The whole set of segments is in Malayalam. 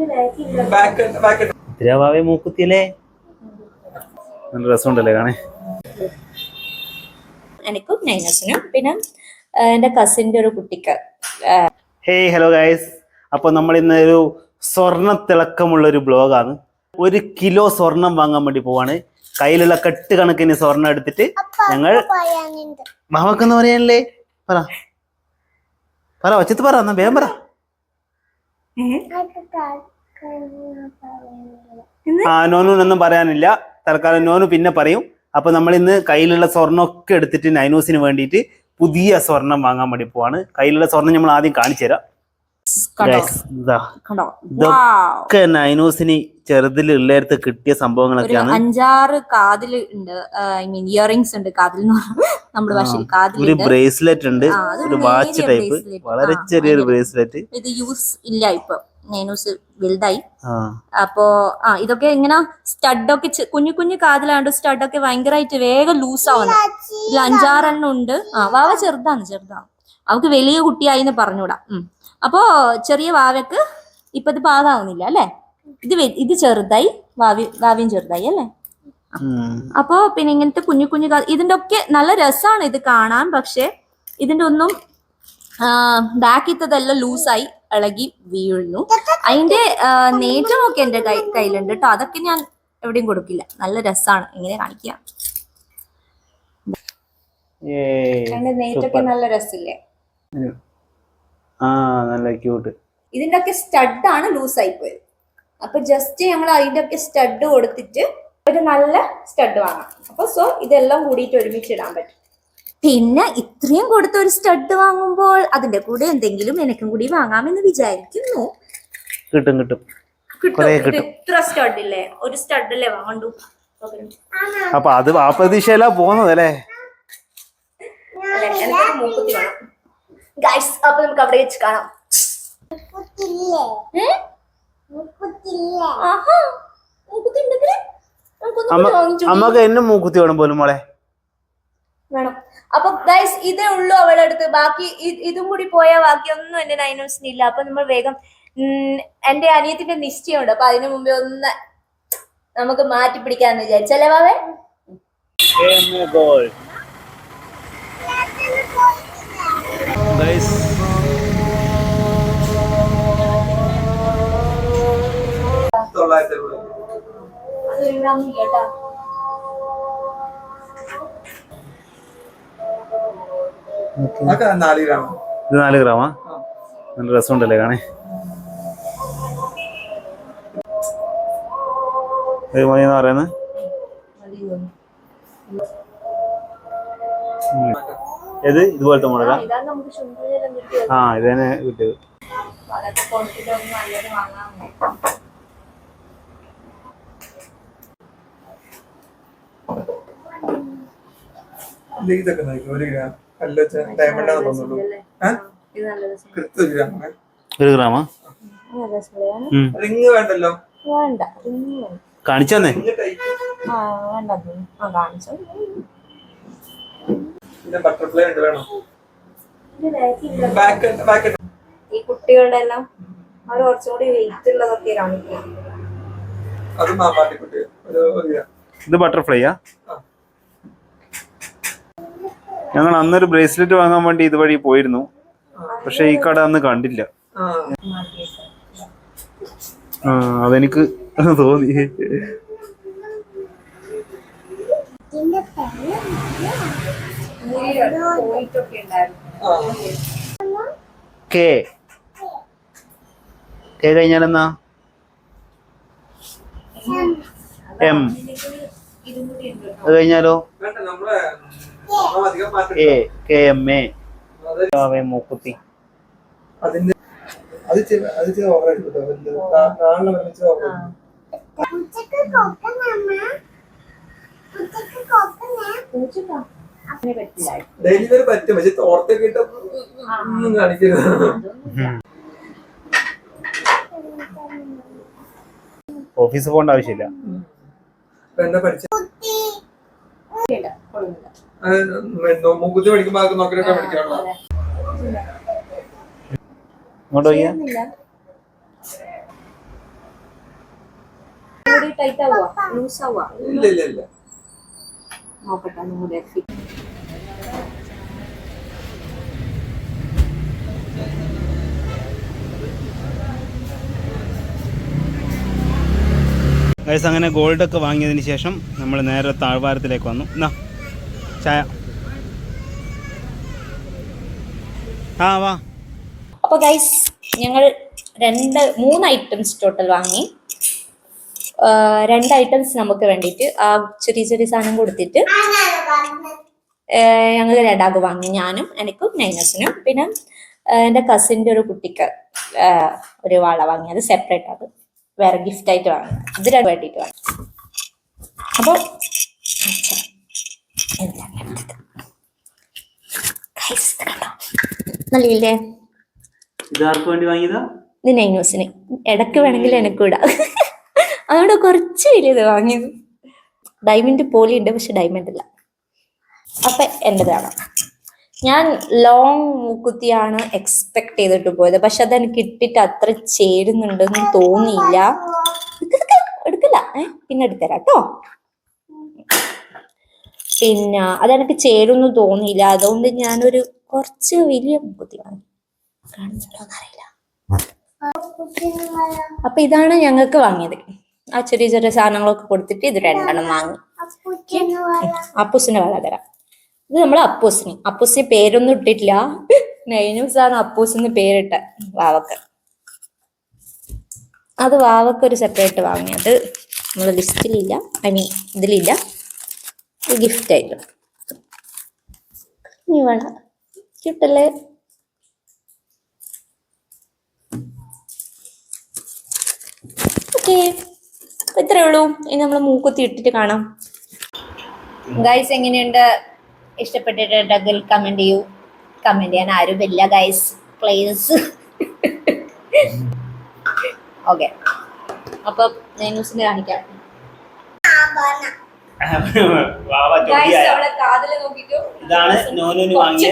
Back back തിരാവാവേ മൂക്കുത്തിയല്ലേ? നല്ല രസമുണ്ടല്ലേ കാണേ എനിക്കും നൈനസിനും. പിന്നെ എന്റെ കസിന്റെ ഒരു കുട്ടിക്ക്. ഹേയ് ഹലോ ഗൈസ് അപ്പോൾ നമ്മൾ ഇന്ന് ഒരു സ്വർണ തിളക്കമുള്ള ഒരു ബ്ലോഗാണ് ഒരു കിലോ സ്വർണം വാങ്ങാൻ വേണ്ടി പോവാണ്. കയ്യിലുള്ള കെട്ട് കണക്കിന് സ്വർണം എടുത്തിട്ട് ഞങ്ങൾ മാമക്കെന്ന് പറയാനല്ലേ? പറ. പറ ഒച്ചത്ത് പറ എന്നാ വേഗം പറ. ആ നോനൂനൊന്നും പറയാനില്ല. തൽക്കാലം നോനു പിന്നെ പറയും. അപ്പൊ നമ്മൾ ഇന്ന് കയ്യിലുള്ള സ്വർണമൊക്കെ എടുത്തിട്ട് നൈനൂസിന് വേണ്ടിയിട്ട് പുതിയ സ്വർണം വാങ്ങാൻ വേണ്ടി പോവാണ്. കയ്യിലുള്ള സ്വർണം നമ്മൾ ആദ്യം കാണിച്ചു തരാം ഇതൊക്കെ ഒക്കെ ചെറുതിൽ ഉള്ളേടത്ത് കിട്ടിയ സംഭവങ്ങളൊക്കെയാണ്. അഞ്ചാറ് കാതിൽ ഉണ്ട് ഐ മീൻ ഇയറിങ്സ് ഉണ്ട് കാതിൽ നമ്മുടെ ഭാഷയിൽ ഒരു ബ്രേസ്ലെറ്റ് ഉണ്ട് ഒരു വാച്ച് ടൈപ്പ് വളരെ ചെറിയൊരു ബ്രേസ്ലെറ്റ് ഇത് യൂസ് ഇല്ല ഇപ്പൊ. നൈനൂസ് വലുതായി. ആ. അപ്പോ ആ ഇതൊക്കെ ഇങ്ങനെ സ്റ്റഡൊക്കെ കുഞ്ഞു കുഞ്ഞു കാതിലാണ്ട് സ്റ്റഡൊക്കെ ഭയങ്കരമായിട്ട് വേഗം ലൂസ് ആവുന്നു ഇതിൽ അഞ്ചാറെണ്ണം ഉണ്ട്. ആ വാവ ചെറുതാണ് ചെറുതാണ്. അവക്ക് വലിയ കുട്ടിയായി എന്ന് പറഞ്ഞൂടാ. ഉം. അപ്പോ ചെറിയ വാവക്ക് ഇപ്പൊ ഇത് പാകാവുന്നില്ല അല്ലേ? ഇത് ഇത് ചെറുതായി വാവി വാവിയും ചെറുതായി അല്ലേ. അപ്പോ പിന്നെ ഇങ്ങനത്തെ കുഞ്ഞു കുഞ്ഞു ഇതിന്റെ ഒക്കെ നല്ല രസമാണ് ഇത് കാണാൻ പക്ഷെ ഇതിന്റെ ഒന്നും ബാക്കിത്തതെല്ലാം ലൂസായി ഇളകി വീഴുന്നു. അതിന്റെ നേറ്റമൊക്കെ എന്റെ കൈ കയ്യിലുണ്ട് കേട്ടോ അതൊക്കെ ഞാൻ എവിടെയും കൊടുക്കില്ല. നല്ല രസാണ്. ഇങ്ങനെ കാണിക്കാം. നേറ്റൊക്കെ നല്ല രസമില്ലേ? ആ നല്ല ക്യൂട്ട് ഇതിന്റെ ഒക്കെ ആയി പോയത്. അപ്പൊ ജസ്റ്റ് ഞങ്ങൾ അതിന്റെ ഒക്കെ സ്റ്റഡ് കൊടുത്തിട്ട് ഒരു നല്ല സ്റ്റഡ് വാങ്ങാം അപ്പൊ സോ ഇതെല്ലാം കൂടിയിട്ട് ഒരുമിച്ച് ഇടാൻ പറ്റും. പിന്നെ ഇത്രയും കൊടുത്ത ഒരു സ്റ്റഡ് വാങ്ങുമ്പോൾ അതിന്റെ കൂടെ എന്തെങ്കിലും എനിക്കും കൂടി വാങ്ങാമെന്ന് വിചാരിക്കുന്നു. കിട്ടും കിട്ടും. ഇത്ര സ്റ്റഡ് ഇല്ലേ? ഒരു സ്റ്റഡ് അല്ലേ വാങ്ങണ്ടു? അപ്പൊ അത് ആ പ്രതീക്ഷയിലാ പോകുന്നത് അല്ലേ? മൂക്കുത്തി വേണം. ഗൈസ് അപ്പൊ നമുക്ക് അവിടെ വെച്ച് കാണാം. അമ്മയ്ക്ക് എന്നെ മൂക്കുത്തി വേണം പോലും മോളെ. വേണം. അപ്പൊ ഗൈസ് ഇതേ ഉള്ളൂ അവളുടെ അടുത്ത്. ബാക്കി ഇതും കൂടി പോയാൽ ബാക്കി ഒന്നും എന്റെ നൈനോസിന് ഇല്ല. അപ്പൊ നമ്മൾ വേഗം ഉം, എന്റെ അനിയത്തിന്റെ നിശ്ചയമുണ്ട്. അപ്പൊ അതിനു മുമ്പേ ഒന്ന് നമുക്ക് മാറ്റി പിടിക്കാന്ന് വിചാരിച്ചല്ലേ ബാവേ നാല് ഗ്രാം ഇത് നാല് ഗ്രാമാ നല്ല രസമുണ്ടല്ലേ കാണേ മതി എന്ന് പറയുന്നത് ഏത്? ഇതുപോലത്തെ മുളക ആ ഇത് തന്നെ കിട്ടിയത്. ഇത് ഇതൊക്കെ നോക്കി ഒരു ഗ്രാം. അല്ല ഡയമണ്ട് ആണെന്ന് തോന്നുള്ളൂ ഇത് നല്ല രസം കൃത്യ ഒരു ഗ്രാം ഒരു ഗ്രാമാ. റിങ് വേണ്ടല്ലോ? വേണ്ട വേണ്ട. കാണിച്ചെന്നേ? ആ വേണ്ട കാണിച്ചു. പിന്നെ ബട്ടർഫ്ലൈ ഉണ്ട് വേണം. ബാക്ക് ബാക്ക് ഈ കുട്ടികളുടെ എല്ലാം അവർ കുറച്ചുകൂടി വെയിറ്റ് ഉള്ളതൊക്കെ കാണിക്കുക അത് മാമാട്ടിക്കുട്ടി കുട്ടി ഒരു ഇത്. ബട്ടർഫ്ലൈയാ ഞങ്ങൾ അന്നൊരു ബ്രേസ്ലെറ്റ് വാങ്ങാൻ വേണ്ടി ഇതുവഴി പോയിരുന്നു. പക്ഷെ ഈ കട അന്ന് കണ്ടില്ല. അതെനിക്ക് തോന്നി. ആ കെ. കഴിഞ്ഞാൽ എന്നാ എം. അത് കഴിഞ്ഞാലോ? A K M A. മൂക്കുത്തി. അതിന്റെ അത് ചെയ്യ- അത് ചെയ്ത് ഡെലിവറി പറ്റും പക്ഷെ തോർത്ത് കിട്ടും. കാണിക്കരുത് ഓഫീസിൽ പോകേണ്ട ആവശ്യമില്ല. മുക്കുത്തി പഠിക്കുമ്പോ അതൊക്കെ നോക്കിയിട്ട് പഠിക്കാനുള്ള ഇങ്ങോട്ട് പോയാ. കുറച്ചുകൂടി ടൈറ്റ് ആവുക ലൂസ് ആവുക ഇല്ല ഇല്ല ഇല്ല. നോക്കട്ടെ ഗൈസ് അങ്ങനെ ഗോൾഡൊക്കെ വാങ്ങിയതിന് ശേഷം നമ്മൾ നേരെ താഴ്വാരത്തിലേക്ക് വന്നു. എന്നാ ചായ. ആ വാ. അപ്പൊ ഗൈസ് ഞങ്ങൾ രണ്ട് മൂന്ന് ഐറ്റംസ് ടോട്ടൽ വാങ്ങി. രണ്ട് ഐറ്റംസ് നമുക്ക് വേണ്ടിയിട്ട് ആ ചെറിയ ചെറിയ സാധനം കൊടുത്തിട്ട് ഞങ്ങൾ രണ്ടാൾക്ക് വാങ്ങി. ഞാനും എനിക്കും നൈനസിനും. പിന്നെ എന്റെ കസിന്റെ ഒരു കുട്ടിക്ക് ഒരു വാള വാങ്ങി. അത് സെപ്പറേറ്റ് അത് വേറെ ഗിഫ്റ്റ് ആയിട്ട് വാങ്ങി. ഇത് രണ്ടു വേണ്ടിയിട്ട് വാങ്ങി. അപ്പോൾ നല്ലേ നൈനോസിന്. ഇടയ്ക്ക് വേണമെങ്കിൽ എനിക്ക് ഇടാം. അതുകൊണ്ട് കുറച്ച് വലിയത് വാങ്ങിയത്. ഡയമണ്ട് പോലെയുണ്ട് പക്ഷെ ഡയമണ്ട് ഇല്ല. അപ്പൊ എന്റേതാണ്? ഞാൻ ലോങ് മൂക്കുത്തിയാണ് എക്സ്പെക്ട് ചെയ്തിട്ട് പോയത്. പക്ഷെ അതെനിക്ക് ഇട്ടിട്ട് അത്ര ചേരുന്നുണ്ടെന്ന് തോന്നിയില്ല. എടുക്കില്ല ഏഹ് പിന്നെ എടുത്തരാം കേട്ടോ പിന്നെ അതെനിക്ക് ചേരുമെന്ന് തോന്നിയില്ല. അതുകൊണ്ട് ഞാനൊരു കുറച്ച് വലിയ മൂക്കുത്തി വാങ്ങി. കാണുന്നുണ്ടോന്ന് അറിയില്ല അപ്പൊ ഇതാണ് ഞങ്ങൾക്ക് വാങ്ങിയത്. ആ ചെറിയ ചെറിയ സാധനങ്ങളൊക്കെ കൊടുത്തിട്ട് ഇത് രണ്ടെണ്ണം വാങ്ങി. അപ്പൂസിന്റെ വള തരാം. ഇത് നമ്മൾ അപ്പൂസിന്. അപ്പൂസിന് പേരൊന്നും ഇട്ടിട്ടില്ല. നൈനൂസാണ് അപ്പൂസിന് പേരിട്ട വാവക്ക. അത് വാവക്ക ഒരു സെപ്പറേറ്റ് വാങ്ങി. അത് നമ്മൾ ലിസ്റ്റിലില്ല ഐ മീൻ ഇതിലില്ല ഗിഫ്റ്റ് ആയിട്ട് നീ വള ക്യൂട്ടല്ലേ ഓക്കെ ഇത്രേ ഉള്ളൂ. ഇനി നമ്മൾ മൂക്കുത്തി ഇട്ടിട്ട് കാണാം. ഗൈസ് എങ്ങനെയുണ്ട്? ഇഷ്ടപ്പെട്ടിട്ടുണ്ടെങ്കിൽ കമന്റ് ചെയ്യൂ. കമന്റ് ചെയ്യാൻ ആരും ആരുമില്ല ഗൈസ് പ്ലീസ് ഓക്കെ അപ്പൊ ന്യൂസിന് കാണിക്കാം.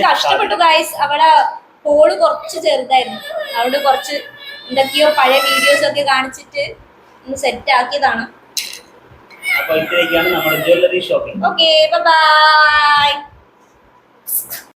കഷ്ടപ്പെട്ടു ഗൈസ് അവളെ കോൾ കുറച്ച് ചെറുതായിരുന്നു. അവിടെ കുറച്ച് എന്തൊക്കെയോ പഴയ വീഡിയോസ് ഒക്കെ കാണിച്ചിട്ട് ഒന്ന് സെറ്റ് ആക്കിയതാണ്. അപ്പൊ ഇത്രയൊക്കെയാണ് നമ്മുടെ ജ്വല്ലറി ഷോപ്പിംഗ് ഓക്കെ ബൈ